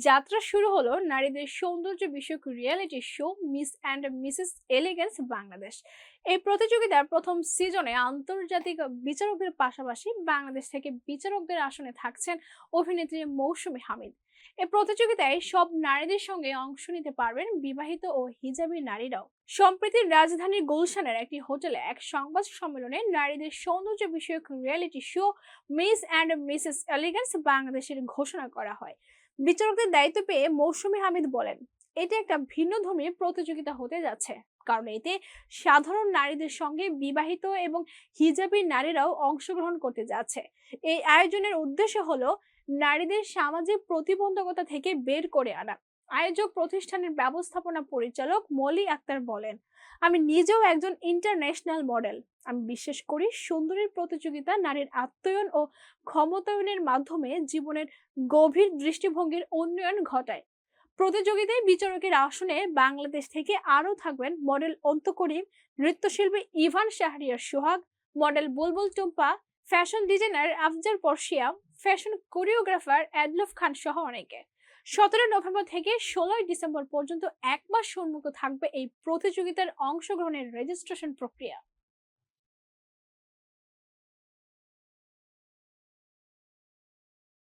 যাত্রা শুরু হলো নারীদের সৌন্দর্য বিষয়ক reality show Miss and Mrs Elegance Bangladesh এই প্রতিযোগিতার প্রথম সিজনে আন্তর্জাতিক বিচারকদের পাশাপাশি বাংলাদেশ থেকে বিচারকদের আসনে থাকছেন অভিনেত্রী মৌসুমী হামিদ। এই প্রতিযোগিতায় সব নারীদের সঙ্গে অংশ নিতে পারবেন বিবাহিত ও হিজাবি নারীরাও। সম্প্রতি রাজধানীর গুলশানের একটি হোটেলে এক সংবাদ সম্মেলনে নারীদের সৌন্দর্য বিষয়ক reality show Miss and Mrs Elegance বাংলাদেশের ঘোষণা করা হয়। বিচারকদের দায়িত্ব পেয়ে মৌসুমী হামিদ বলেন এটি একটা ভিন্ন ভিন্নধর্মী প্রতিযোগিতা হতে যাচ্ছে। কারণ এতে সাধারণ নারীদের সঙ্গে বিবাহিত এবং হিজাবি নারীরাও অংশগ্রহণ করতে যাচ্ছে। এই আয়োজনের উদ্দেশ্য হলো নারীদের সামাজিক প্রতিবন্ধকতা থেকে বের করে আনা। আয়োজক প্রতিষ্ঠানের ব্যবস্থাপনা পরিচালক মলি আক্তার বলেন, আমি নিজেও একজন ইন্টারন্যাশনাল মডেল আমি বিশ্বাস করি সুন্দরীর প্রতিযোগিতা নারীর আত্ময়ন ও ক্ষমতায়নের মাধ্যমে জীবনের গভীর দৃষ্টিভঙ্গির উন্নয়ন ঘটায়। প্রতিযোগিতায় বিচারকের আসনে বাংলাদেশ থেকে আরও থাকবেন মডেল অন্তকরিম নৃত্যশিল্পী Ivan Shahriar Sohag model Bulbul Tumpa fashion designer Afzar Porshia fashion choreographer Adolf Khan সহ অনেকে। সতেরো নভেম্বর থেকে ষোলোই ডিসেম্বর পর্যন্ত এক মাস উন্মুক্ত থাকবে এই প্রতিযোগিতার অংশগ্রহণের রেজিস্ট্রেশন প্রক্রিয়া।